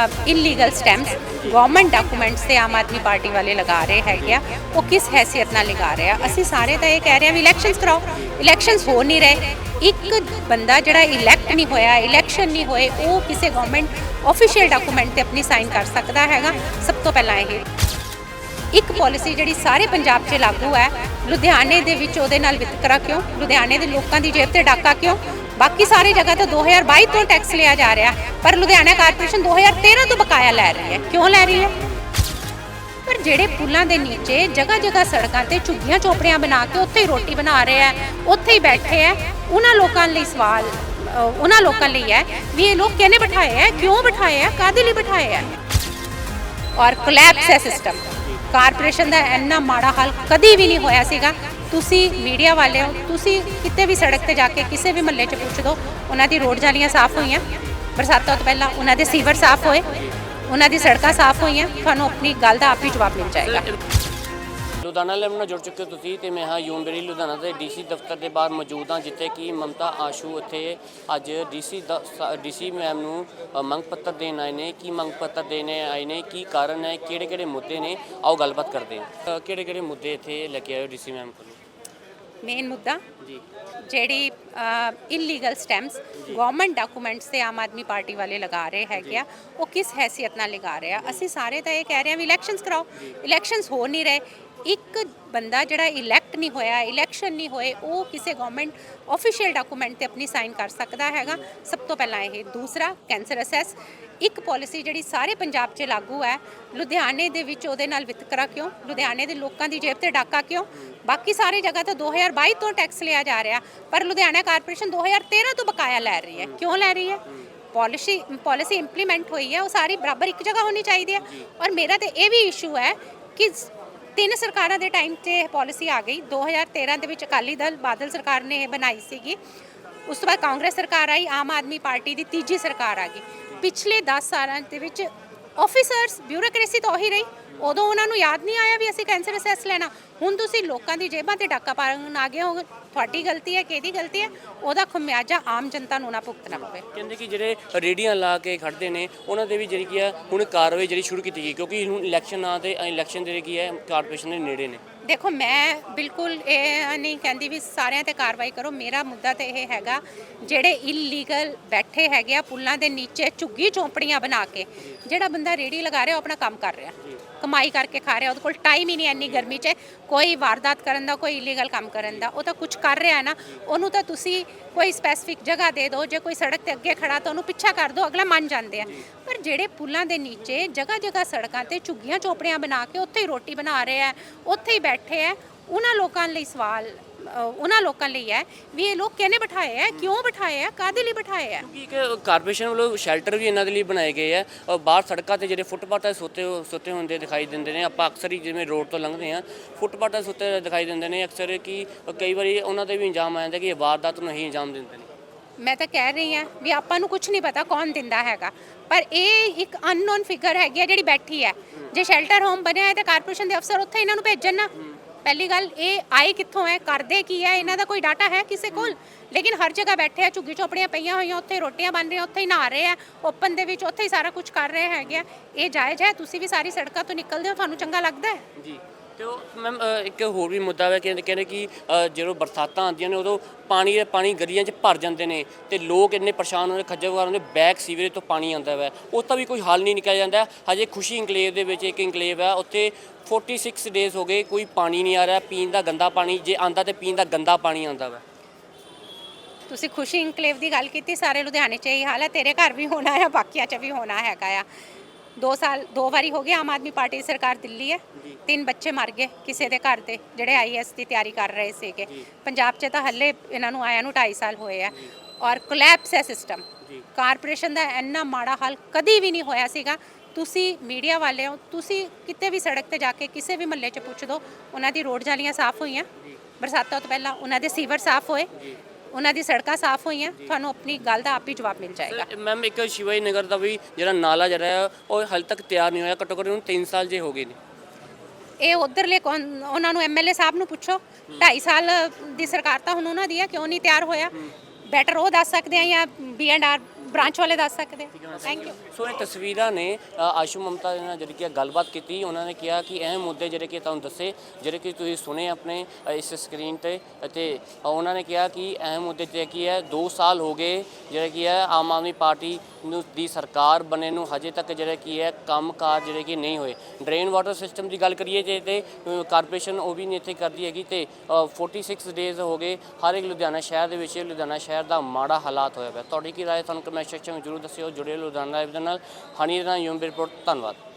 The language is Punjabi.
ਇਲੀਗਲ ਸਟੈਂਪਸ ਗਵਰਨਮੈਂਟ ਡਾਕੂਮੈਂਟਸ ਤੇ ਆਮ ਆਦਮੀ ਪਾਰਟੀ ਵਾਲੇ ਲਗਾ ਰਹੇ ਹੈਗੇ ਆ ਉਹ ਕਿਸ ਹੈਸੀਅਤ ਨਾਲ ਲਗਾ ਰਹੇ ਆ ਅਸੀਂ ਸਾਰੇ ਤਾਂ ਇਹ ਕਹਿ ਰਹੇ ਆ ਵੀ ਇਲੈਕਸ਼ਨਸ ਕਰਾਓ ਇਲੈਕਸ਼ਨਸ ਹੋ ਨਹੀਂ ਰਹੇ ਇੱਕ ਬੰਦਾ ਜਿਹੜਾ ਇਲੈਕਟ ਨਹੀਂ ਹੋਇਆ ਇਲੈਕਸ਼ਨ ਨਹੀਂ ਹੋਏ ਉਹ ਕਿਸੇ ਗਵਰਨਮੈਂਟ ਆਫੀਸ਼ੀਅਲ ਡਾਕੂਮੈਂਟ ਤੇ ਆਪਣੀ ਸਾਈਨ ਕਰ ਸਕਦਾ ਹੈਗਾ ਸਭ ਤੋਂ ਪਹਿਲਾਂ ਇਹ ਇੱਕ ਪਾਲਿਸੀ ਜਿਹੜੀ ਸਾਰੇ ਪੰਜਾਬ 'ਚ ਲਾਗੂ ਹੈ ਲੁਧਿਆਣੇ ਦੇ ਵਿੱਚ ਉਹਦੇ ਨਾਲ ਵਿਤਕਰਾ ਕਿਉਂ ਲੁਧਿਆਣੇ ਦੇ ਲੋਕਾਂ ਦੀ ਜੇਬ ਤੇ ਡਾਕਾ ਕਿਉਂ ਬਾਕੀ ਸਾਰੀ ਜਗ੍ਹਾ ਤੇ 2022 ਤੋਂ ਟੈਕਸ ਲਿਆ ਜਾ ਰਿਹਾ। ਪਰ ਲੁਧਿਆਣਾ ਕਾਰਪੋਰੇਸ਼ਨ 2013 ਤੋਂ ਬਕਾਇਆ ਲੈ ਰਹੀ ਹੈ। ਕਿਉਂ ਲੈ ਰਹੀ ਹੈ? ਪਰ ਜਿਹੜੇ ਪੁਲਾਂ ਦੇ ਨੀਚੇ ਜਗ੍ਹਾ ਜਗ੍ਹਾ ਸੜਕਾਂ ਤੇ ਝੁੱਗੀਆਂ ਚੋਪੜੀਆਂ ਬਣਾ ਕੇ ਉੱਥੇ ਹੀ ਰੋਟੀ ਬਣਾ ਰਹੇ ਆ ਉੱਥੇ ਹੀ ਬੈਠੇ ਆ ਉਹਨਾਂ ਲੋਕਾਂ ਲਈ ਸਵਾਲ ਉਹਨਾਂ ਲੋਕਾਂ ਲਈ ਹੈ ਵੀ ਇਹ ਲੋਕ ਕਿਹਨੇ ਬਿਠਾਏ ਆ ਕਿਉਂ ਬਿਠਾਏ ਆ ਕਾਦੇ ਲਈ ਬਿਠਾਏ ਆ ਔਰ ਕੋਲੈਪਸ ਹੈ ਸਿਸਟਮ ਕਾਰਪੋਰੇਸ਼ਨ ਦਾ ਇੰਨਾ ਮਾੜਾ ਹਾਲ ਕਦੀ ਵੀ ਨਹੀਂ ਹੋਇਆ ਸੀਗਾ। ਤੁਸੀਂ ਮੀਡੀਆ ਵਾਲੇ ਹੋ, ਤੁਸੀਂ ਕਿਤੇ ਵੀ ਸੜਕ ਤੇ ਜਾ ਕੇ ਕਿਸੇ ਵੀ ਮਹੱਲੇ 'ਚ ਪੁੱਛ ਦਿਓ ਉਹਨਾਂ ਦੀ ਰੋਡ ਜਾਲੀਆਂ ਸਾਫ਼ ਹੋਈਆਂ। ਬਰਸਾਤਾਂ ਤੋਂ ਪਹਿਲਾਂ ਉਹਨਾਂ ਦੇ ਸੀਵਰ ਸਾਫ਼ ਹੋਏ, ਉਹਨਾਂ ਦੀ ਸੜਕਾਂ ਸਾਫ਼ ਹੋਈਆਂ, ਤੁਹਾਨੂੰ ਆਪਣੀ ਗੱਲ ਦਾ ਆਪ ਹੀ ਜਵਾਬ ਮਿਲ ਜਾਏਗਾ। ਲੁਧਿਆਣਾ ਲੈਵਲ ਨਾਲ ਜੁੜ ਚੁੱਕੇ ਹੋ ਤੁਸੀਂ ਤੇ ਮੈਂ ਹਾਂ ਯੂਮਬੇਰੀ ਲੁਧਿਆਣਾ ਦੇ ਡੀਸੀ ਦਫ਼ਤਰ ਦੇ ਬਾਹਰ ਮੌਜੂਦ ਹਾਂ, ਜਿੱਥੇ ਕਿ ਮਮਤਾ ਆਸ਼ੂ ਇੱਥੇ ਅੱਜ ਡੀਸੀ ਡੀਸੀ ਮੈਮ ਨੂੰ ਮੰਗ ਪੱਤਰ ਦੇਣ ਆਏ ਨੇ। ਕੀ ਮੰਗ ਪੱਤਰ ਦੇਣੇ ਆਏ ਨੇ? ਕੀ ਕਾਰਨ ਹੈ? ਕਿਹੜੇ ਕਿਹੜੇ ਮੁੱਦੇ ਨੇ? ਆਓ ਗੱਲਬਾਤ ਕਰਦੇ ਹਾਂ। ਕਿਹੜੇ ਕਿਹੜੇ ਮੁੱਦੇ ਇੱਥੇ ਲੈ ਕੇ ਆਏ ਹੋ ਡੀਸੀ ਮੈਮ ਕੋਲ? ਮੇਨ ਮੁੱਦਾ ਜੀ ਜਿਹੜੀ ਇਲੀਗਲ ਸਟੈਂਪਸ ਗਵਰਨਮੈਂਟ ਡਾਕੂਮੈਂਟਸ ਤੇ ਆਮ ਆਦਮੀ ਪਾਰਟੀ ਵਾਲੇ ਲਗਾ ਰਹੇ ਹੈਗੇ ਆ ਉਹ ਕਿਸ ਹੈਸੀਅਤ ਨਾਲ ਲਗਾ ਰਹੇ ਆ ਅਸੀਂ ਸਾਰੇ ਤਾਂ ਇਹ ਕਹਿ ਰਹੇ ਆ ਵੀ ਇਲੈਕਸ਼ਨਸ ਕਰਾਓ ਇਲੈਕਸ਼ਨਸ ਹੋ ਨਹੀਂ ਰਹੇ ਇੱਕ ਬੰਦਾ ਜਿਹੜਾ ਇਲੈਕਟ ਨਹੀਂ ਹੋਇਆ ਇਲੈਕਸ਼ਨ ਨਹੀਂ ਹੋਏ ਉਹ ਕਿਸੇ ਗਵਰਨਮੈਂਟ ਆਫੀਸ਼ੀਅਲ ਡਾਕੂਮੈਂਟ ਤੇ ਆਪਣੀ ਸਾਈਨ ਕਰ ਸਕਦਾ ਹੈਗਾ ਸਭ ਤੋਂ ਪਹਿਲਾਂ ਇਹ ਦੂਸਰਾ ਕੈਂਸਰ ਅਸੈਸ ਇੱਕ ਪਾਲਿਸੀ ਜਿਹੜੀ ਸਾਰੇ ਪੰਜਾਬ 'ਚ ਲਾਗੂ ਹੈ ਲੁਧਿਆਣੇ ਦੇ ਵਿੱਚ ਉਹਦੇ ਨਾਲ ਵਿਤਕਰਾ ਕਿਉਂ ਲੁਧਿਆਣੇ ਦੇ ਲੋਕਾਂ ਦੀ ਜੇਬ ਤੇ ਡਾਕਾ ਕਿਉਂ ਬਾਕੀ ਸਾਰੀ ਜਗ੍ਹਾ ਤੇ 2022 ਤੋਂ ਟੈਕਸ ਲਿਆ ਜਾ ਰਿਹਾ, ਪਰ ਲੁਧਿਆਣਾ ਕਾਰਪੋਰੇਸ਼ਨ 2013 ਤੋਂ ਬਕਾਇਆ ਲੈ ਰਹੀ ਹੈ। ਕਿਉਂ ਲੈ ਰਹੀ ਹੈ? ਪਾਲਿਸੀ ਪਾਲਿਸੀ ਇੰਪਲੀਮੈਂਟ ਹੋਈ ਹੈ, ਉਹ ਸਾਰੀ ਬਰਾਬਰ ਇੱਕ ਜਗ੍ਹਾ ਹੋਣੀ ਚਾਹੀਦੀ ਹੈ। ਔਰ ਮੇਰਾ ਤੇ ਇਹ ਵੀ ਇਸ਼ੂ ਹੈ ਕਿ ਤਿੰਨ ਸਰਕਾਰਾਂ ਦੇ ਟਾਈਮ ਤੇ ਪਾਲਿਸੀ ਆ ਗਈ। 2013 ਦੇ ਵਿੱਚ ਅਕਾਲੀ ਦਲ, ਬਾਦਲ ਸਰਕਾਰ ਨੇ ਇਹ ਬਣਾਈ ਸੀਗੀ। ਉਸ ਤੋਂ ਬਾਅਦ ਕਾਂਗਰਸ ਸਰਕਾਰ ਆਈ, ਆਮ ਆਦਮੀ ਪਾਰਟੀ ਦੀ ਤੀਜੀ ਸਰਕਾਰ ਆ ਗਈ। ਪਿਛਲੇ 10 ਸਾਲਾਂ ਦੇ ਵਿੱਚ ਆਫੀਸਰਸ ਬਿਊਰੋਕ੍ਰੇਸੀ ਤਾਂ ਉਹੀ ਰਹੀ। ਉਦੋਂ ਉਹਨਾਂ ਨੂੰ ਯਾਦ ਨਹੀਂ ਆਇਆ ਵੀ ਅਸੀਂ ਕੈਂਸਰ ਅਸੈਸ ਲੈਣਾ। ਹੁਣ ਤੁਸੀਂ ਲੋਕਾਂ ਦੀ ਜੇਬਾਂ ਤੇ ਡਾਕਾ ਪਾਉਣ ਆ ਗਏ ਹੋ ਤੁਹਾਡੀ ਗਲਤੀ ਹੈ ਕਿਹਦੀ ਗਲਤੀ ਹੈ ਉਹਦਾ ਖਮਿਆਜਾ ਆਮ ਜਨਤਾ ਨੂੰ ਨਾ ਭੁਗਤਣਾ ਪਵੇ। ਕਹਿੰਦੇ ਕਿ ਜਿਹੜੇ ਰੇਡੀਆਂ ਲਾ ਕੇ ਖੜਦੇ ਨੇ ਉਹਨਾਂ ਦੇ ਵੀ ਜਿਹੜੀ ਕੀ ਹੈ ਹੁਣ ਕਾਰਵਾਈ ਜਿਹੜੀ ਸ਼ੁਰੂ ਕੀਤੀ ਗਈ ਕਿਉਂਕਿ ਹੁਣ ਇਲੈਕਸ਼ਨ ਆ ਤੇ ਇਲੈਕਸ਼ਨ ਜਿਹੜੇ ਕੀ ਹੈ ਕਾਰਪੋਰੇਸ਼ਨ ਦੇ ਨੇੜੇ ਨੇ। ਦੇਖੋ ਮੈਂ ਬਿਲਕੁਲ ਇਹ ਨਹੀਂ ਕਹਿੰਦੀ ਵੀ ਸਾਰਿਆਂ ਤੇ ਕਾਰਵਾਈ ਕਰੋ। ਮੇਰਾ ਮੁੱਦਾ ਤੇ ਇਹ ਹੈਗਾ ਜਿਹੜੇ ਇਲੀਗਲ ਬੈਠੇ ਹੈਗੇ ਆ ਪੁੱਲਾਂ ਦੇ ਨੀਚੇ ਝੁੱਗੀ ਚੌਂਪੜੀਆਂ ਬਣਾ ਕੇ ਜਿਹੜਾ ਬੰਦਾ ਰੇੜੀ ਲਗਾ ਰਿਹਾ ਉਹ ਆਪਣਾ ਕੰਮ ਕਰ ਰਿਹਾ। ਕਮਾਈ ਕਰਕੇ ਖਾ ਰਿਹਾ, ਉਹਦੇ ਕੋਲ ਟਾਈਮ ਹੀ ਨਹੀਂ ਇੰਨੀ ਗਰਮੀ 'ਚ। ਕੋਈ ਵਾਰਦਾਤ ਕਰਨ ਦਾ, ਕੋਈ ਇਲੀਗਲ ਕੰਮ ਕਰਨ ਦਾ, ਉਹ ਤਾਂ ਕੁਝ ਕਰ ਰਿਹਾ ਹੈ ਨਾ। ਉਹਨੂੰ ਤਾਂ ਤੁਸੀਂ ਕੋਈ ਸਪੈਸੀਫਿਕ ਜਗ੍ਹਾ ਦੇ ਦਿਓ, ਜੇ ਕੋਈ ਸੜਕ ਤੇ ਅੱਗੇ ਖੜਾ ਤਾਂ ਉਹਨੂੰ ਪਿੱਛਾ ਕਰ ਦਿਓ, ਅਗਲਾ ਮੰਨ ਜਾਂਦੇ ਆ। ਪਰ ਜਿਹੜੇ ਪੁੱਲਾਂ ਦੇ ਨੀਚੇ ਜਗ੍ਹਾ ਜਗ੍ਹਾ ਸੜਕਾਂ ਤੇ ਝੁੱਗੀਆਂ ਚੋਪੜੀਆਂ ਬਣਾ ਕੇ ਉੱਥੇ ਹੀ ਰੋਟੀ ਬਣਾ ਰਹੇ ਆ, ਉੱਥੇ ਹੀ ਬੈਠੇ ਆ ਉਹਨਾਂ ਲੋਕਾਂ ਲਈ ਸਵਾਲ ਅ, ਉਹਨਾਂ ਲੋਕਾਂ ਲਈ ਹੈ ਵੀ ਇਹ ਲੋਕ ਕਿਹਨੇ ਬਿਠਾਏ ਆ ਕਿਉਂ ਬਿਠਾਏ ਆ ਕਾਦੇ ਲਈ ਬਿਠਾਏ ਆ ਕਿਉਂਕਿ ਇੱਕ ਕਾਰਪੋਰੇਸ਼ਨ ਵੱਲੋਂ ਸ਼ੈਲਟਰ ਵੀ ਇਹਨਾਂ ਦੇ ਲਈ ਬਣਾਏ ਗਏ ਆ ਔਰ ਬਾਹਰ ਸੜਕਾਂ ਤੇ ਜਿਹੜੇ ਫੁੱਟਪਾਥ ਤੇ ਸੁੱਤੇ ਸੁੱਤੇ ਹੁੰਦੇ ਦਿਖਾਈ ਦਿੰਦੇ ਨੇ ਆਪਾਂ ਅਕਸਰ ਹੀ ਜਿਵੇਂ ਰੋਡ ਤੋਂ ਲੰਘਦੇ ਆ ਫੁੱਟਪਾਥ ਤੇ ਸੁੱਤੇ ਦਿਖਾਈ ਦਿੰਦੇ ਨੇ ਅਕਸਰ ਕਿ ਕਈ ਵਾਰੀ ਉਹਨਾਂ ਤੇ ਵੀ ਇੰਜਾਮ ਆ ਜਾਂਦਾ ਕਿ ਇਹ ਵਾਰਦਾਤ ਨੂੰ ਹੀ ਇੰਜਾਮ ਦਿੰਦੇ ਨੇ। ਮੈਂ ਤਾਂ ਕਹਿ ਰਹੀ ਹਾਂ ਵੀ ਆਪਾਂ ਨੂੰ ਕੁਝ ਨਹੀਂ ਪਤਾ ਕੌਣ ਦਿੰਦਾ ਹੈਗਾ ਪਰ ਇਹ ਇੱਕ ਅਨਨੋਨ ਫਿਗਰ ਹੈਗੀ ਹੈ ਜਿਹੜੀ ਬੈਠੀ ਹੈ। ਜੇ ਸ਼ੈਲਟਰ ਹੋਮ ਬਣਿਆ ਹੈ ਤਾਂ ਕਾਰਪੋਰੇਸ਼ਨ ਦੇ ਅਫਸਰ ਉੱਥੇ ਇਹਨਾਂ ਨੂੰ ਭੇਜਣ ਨਾ। ਪਹਿਲੀ ਗੱਲ, ਇਹ ਆਏ ਕਿੱਥੋਂ ਹੈ? ਕਰਦੇ ਕੀ ਹੈ? ਇਹਨਾਂ ਦਾ ਕੋਈ ਡਾਟਾ ਹੈ ਕਿਸੇ ਕੋਲ? ਲੇਕਿਨ ਹਰ ਜਗ੍ਹਾ ਬੈਠੇ ਆ, ਝੁੱਗੀ ਝੋਪੜੀਆਂ ਪਈਆਂ ਹੋਈਆਂ, ਉੱਥੇ ਰੋਟੀਆਂ ਬਣ ਰਹੀਆਂ, ਉੱਥੇ ਹੀ ਨਹਾ ਰਹੇ ਆ ਓਪਨ ਦੇ ਵਿੱਚ ਉੱਥੇ ਹੀ ਸਾਰਾ ਕੁਝ ਕਰ ਰਹੇ ਹੈਗੇ ਆ। ਇਹ ਜਾਇਜ਼ ਹੈ? ਤੁਸੀਂ ਵੀ ਸਾਰੀ ਸੜਕਾਂ ਤੋਂ ਨਿਕਲਦੇ ਹੋ, ਤੁਹਾਨੂੰ ਚੰਗਾ ਲੱਗਦਾ ਹੈ? ਜੀ। ਤੇ ਉਹ ਮੈਮ ਇੱਕ ਹੋਰ ਵੀ ਮੁੱਦਾ ਹੈ ਕਹਿੰਦੇ ਕਹਿੰਦੇ ਕਿ ਅ, ਜਦੋਂ ਬਰਸਾਤਾਂ ਆਉਂਦੀਆਂ ਨੇ ਉਦੋਂ ਪਾਣੀ ਦੇ ਪਾਣੀ ਗਲੀਆਂ 'ਚ ਭਰ ਜਾਂਦੇ ਨੇ ਤੇ ਲੋਕ ਇੰਨੇ ਪਰੇਸ਼ਾਨ ਹੁੰਦੇ ਖੱਜਲ ਖੁਆਰ ਹੁੰਦੇ ਬੈਕ ਸੀਵਰੇਜ ਤੋਂ ਪਾਣੀ ਆਉਂਦਾ ਹੈ ਉਸ ਦਾ ਵੀ ਕੋਈ ਹੱਲ ਨਹੀਂ ਨਿਕਲ ਜਾਂਦਾ। ਹਜੇ ਖੁਸ਼ੀ ਇੰਕਲੇਵ ਦੇ ਵਿੱਚ ਇੱਕ ਇੰਕਲੇਵ ਹੈ ਉੱਥੇ 46 ਡੇਜ਼ ਹੋ ਗਏ ਕੋਈ ਪਾਣੀ ਨਹੀਂ ਆ ਰਿਹਾ ਪੀਣ ਦਾ ਗੰਦਾ ਪਾਣੀ ਜੇ ਆਂਦਾ ਤੇ ਪੀਣ ਦਾ ਗੰਦਾ ਪਾਣੀ ਆਉਂਦਾ ਵਾ। ਤੁਸੀਂ ਖੁਸ਼ੀ ਇਨਕਲੇਵ ਦੀ ਗੱਲ ਕੀਤੀ ਸਾਰੇ ਲੁਧਿਆਣੇ 'ਚ ਇਹੀ ਹਾਲ ਹੈ ਤੇਰੇ ਘਰ ਵੀ ਹੋਣਾ ਹੈ ਬਾਕੀਆਂ 'ਚ ਵੀ ਹੋਣਾ ਹੈਗਾ ਆ। ਦੋ ਸਾਲ ਦੋ ਵਾਰੀ ਹੋ ਗਏ ਆਮ ਆਦਮੀ ਪਾਰਟੀ ਦੀ ਸਰਕਾਰ ਦਿੱਲੀ ਹੈ। ਤਿੰਨ ਬੱਚੇ ਮਰ ਗਏ ਕਿਸੇ ਦੇ ਘਰ ਦੇ ਜਿਹੜੇ ਆਈਐਸ ਦੀ ਤਿਆਰੀ ਕਰ ਰਹੇ ਸੀਗੇ। ਪੰਜਾਬ 'ਚ ਤਾਂ ਹੱਲੇ ਇਹਨਾਂ ਨੂੰ ਆਇਆ ਨੂੰ 2.5 ਸਾਲ ਹੋਏ ਆ। ਔਰ ਕੋਲੈਪਸ ਹੈ ਸਿਸਟਮ ਕਾਰਪੋਰੇਸ਼ਨ ਦਾ ਇੰਨਾ ਮਾੜਾ ਹਾਲ ਕਦੀ ਵੀ ਨਹੀਂ ਹੋਇਆ ਸੀਗਾ। ਤੁਸੀਂ ਮੀਡੀਆ ਵਾਲੇ ਹੋ ਤੁਸੀਂ ਕਿਤੇ ਵੀ ਸੜਕ ਤੇ ਜਾ ਕੇ ਕਿਸੇ ਵੀ ਮਹੱਲੇ 'ਚ ਪੁੱਛ ਦਿਓ ਉਹਨਾਂ ਦੀ ਰੋਡ ਜਾਲੀਆਂ ਸਾਫ਼ ਹੋਈਆਂ। ਬਰਸਾਤਾਂ ਤੋਂ ਪਹਿਲਾਂ ਉਹਨਾਂ ਦੇ ਸੀਵਰ ਸਾਫ਼ ਹੋਏ। ਉਹਨਾਂ ਦੀ ਸੜਕਾਂ ਸਾਫ਼ ਹੋਈਆਂ ਤੁਹਾਨੂੰ ਆਪਣੀ ਗੱਲ ਦਾ ਆਪ ਹੀ ਜਵਾਬ ਮਿਲ ਜਾਏਗਾ। ਮੈਮ ਇੱਕ ਸ਼ਿਵਾਈ ਨਗਰ ਦਾ ਵੀ ਜਿਹੜਾ ਨਾਲਾ ਜਿਹੜਾ ਹੈ ਉਹ ਹਾਲੇ ਤੱਕ ਤਿਆਰ ਨਹੀਂ ਹੋਇਆ ਘੱਟੋ ਘੱਟ ਉਹਨੂੰ 3 ਸਾਲ ਜੇ ਹੋ ਗਏ ਨੇ। ਇਹ ਉਧਰਲੇ ਕੌਣ ਉਹਨਾਂ ਨੂੰ ਐਮਐਲਏ ਸਾਹਿਬ ਨੂੰ ਪੁੱਛੋ 2.5 ਸਾਲ ਦੀ ਸਰਕਾਰ ਤਾਂ ਹੁਣ ਉਹਨਾਂ ਦੀ ਹੈ ਕਿਉਂ ਨਹੀਂ ਤਿਆਰ ਹੋਇਆ? ਬੈਟਰ ਉਹ ਦੱਸ ਸਕਦੇ ਆ ਜਾਂ ਬੀ ਐਂਡ ਆਰ ਬ੍ਰਾਂਚ ਵਾਲੇ ਦੱਸ ਸਕਦੇ ਥੈਂਕ ਯੂ ਸੋ ਇਹ ਤਸਵੀਰਾਂ ਨੇ ਅ, ਆਸ਼ੂ ਮਮਤਾ ਦੇ ਨਾਲ ਜਿਹੜੀ ਕਿ ਗੱਲਬਾਤ ਕੀਤੀ। ਉਹਨਾਂ ਨੇ ਕਿਹਾ ਕਿ ਅਹਿਮ ਮੁੱਦੇ ਜਿਹੜੇ ਕਿ ਤੁਹਾਨੂੰ ਦੱਸੇ ਜਿਹੜੇ ਕਿ ਤੁਸੀਂ ਸੁਣੇ ਆਪਣੇ ਅ, ਇਸ ਸਕਰੀਨ ਤੇ। ਅਤੇ ਉਹਨਾਂ ਨੇ ਕਿਹਾ ਕਿ ਅਹਿਮ ਮੁੱਦੇ ਤੇ ਕੀ ਹੈ 2 ਸਾਲ ਹੋ ਗਏ ਜਿਹੜੇ ਕੀ ਹੈ ਆਮ ਆਦਮੀ ਪਾਰਟੀ ਨੂੰ ਦੀ ਸਰਕਾਰ ਬਣੇ ਨੂੰ ਹਜੇ ਤੱਕ ਜਿਹੜਾ ਕੀ ਹੈ ਕੰਮਕਾਰ ਜਿਹੜੇ ਕਿ ਨਹੀਂ ਹੋਏ। ਡਰੇਨ ਵਾਟਰ ਸਿਸਟਮ ਦੀ ਗੱਲ ਕਰੀਏ ਜੇ ਤੇ ਕਾਰਪੋਰੇਸ਼ਨ ਉਹ ਵੀ ਨਹੀਂ ਇੱਥੇ ਕਰਦੀ ਹੈਗੀ ਤੇ ਅ, 46 ਡੇਜ਼ ਹੋ ਗਏ। ਹਰ ਇੱਕ ਲੁਧਿਆਣਾ ਸ਼ਹਿਰ ਦੇ ਵਿੱਚ ਲੁਧਿਆਣਾ ਸ਼ਹਿਰ ਦਾ ਮਾੜਾ ਹਾਲਾਤ ਹੋਇਆ ਪਿਆ। ਤੁਹਾਡੀ ਕੀ ਰਾਏ ਤੁਹਾਨੂੰ ਕਮੈਂਟ ਸੈਕਸ਼ਨ ਵਿੱਚ ਜਰੂਰ ਦੱਸਿਓ। ਜੁੜੇ ਰਹੋ ਲੁਧਿਆਣਾ ਲਾਈਵ ਦੇ ਨਾਲ। ਹਨੀ ਦਾ ਯੂਮ ਰਿਪੋਰਟ ਧੰਨਵਾਦ।